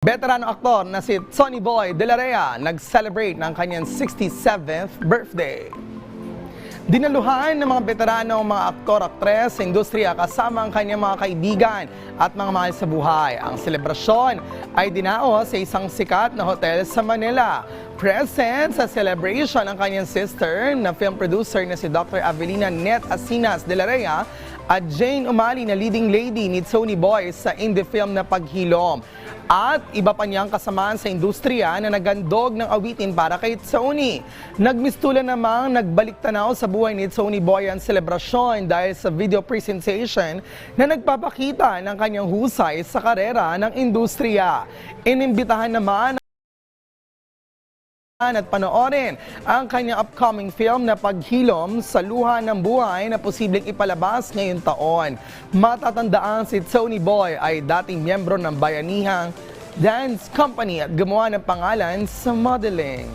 Veterano aktor na si Sonny Boy De La Rea nag-celebrate ng kanyang 67th birthday. Dinaluhan ng mga veterano mga aktor-aktres sa industriya kasama ang kanyang mga kaibigan at mga mahal sa buhay. Ang selebrasyon ay dinao sa isang sikat na hotel sa Manila. Present sa celebration ang kanyang sister na film producer na si Dr. Avelina Net Asinas de la Rea at Jane Umali na leading lady ni Tony Boy sa indie film na Paghilom. At iba pa niyang kasamaan sa industriya na nagandog ng awitin para kay Tony. Nagmistulan namang nagbalik tanaw sa buhay ni Tony Boy ang selebrasyon dahil sa video presentation na nagpapakita ng kanyang husay sa karera ng industriya. Inimbitahan naman at panoorin ang kanyang upcoming film na Paghilom sa Luha ng Buhay na posibleng ipalabas ngayong taon. Matatandaan si Tony Boy ay dating miyembro ng Bayanihang Dance Company at gumawa ng pangalan sa modeling.